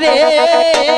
parei.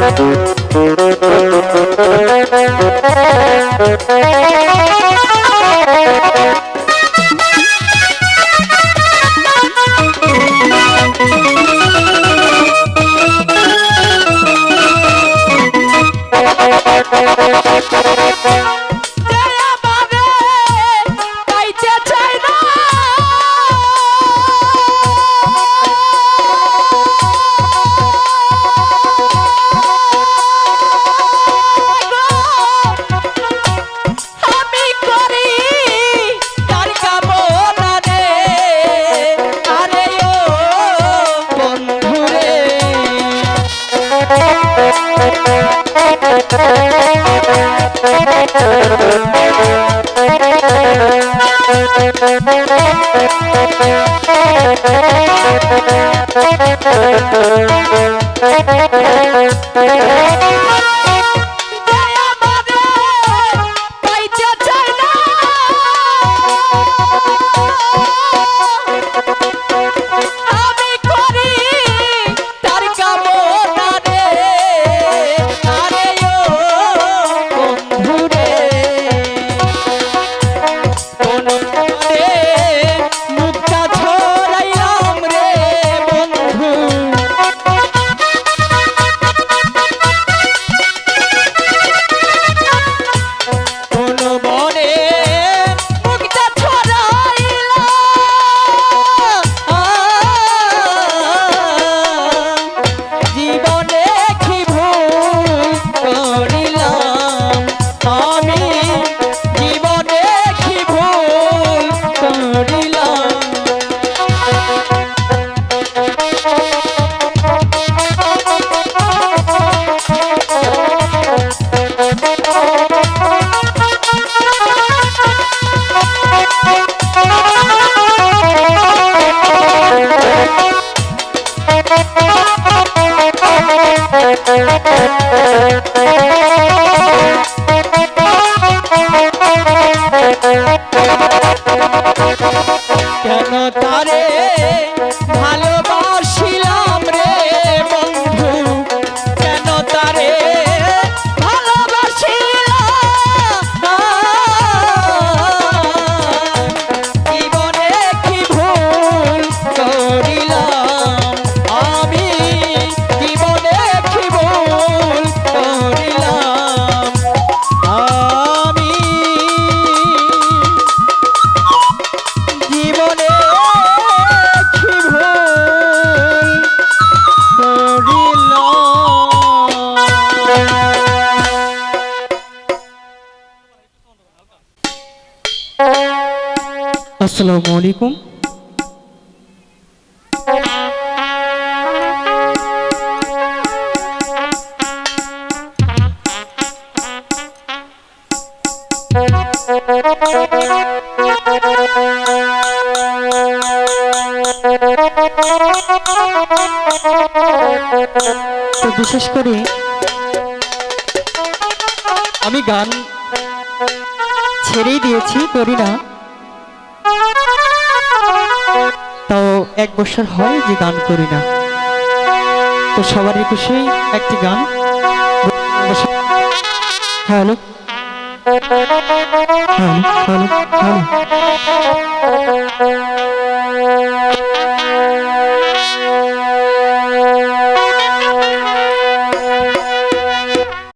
Thank you. আসসালামু আলাইকুম। বিশেষ করে আমি গান ছেড়েই দিয়েছি করি না। এক বছর হয় যে গান করি না। তো সবারই খুশি একটি গান। হ্যালো। Hello hello hello.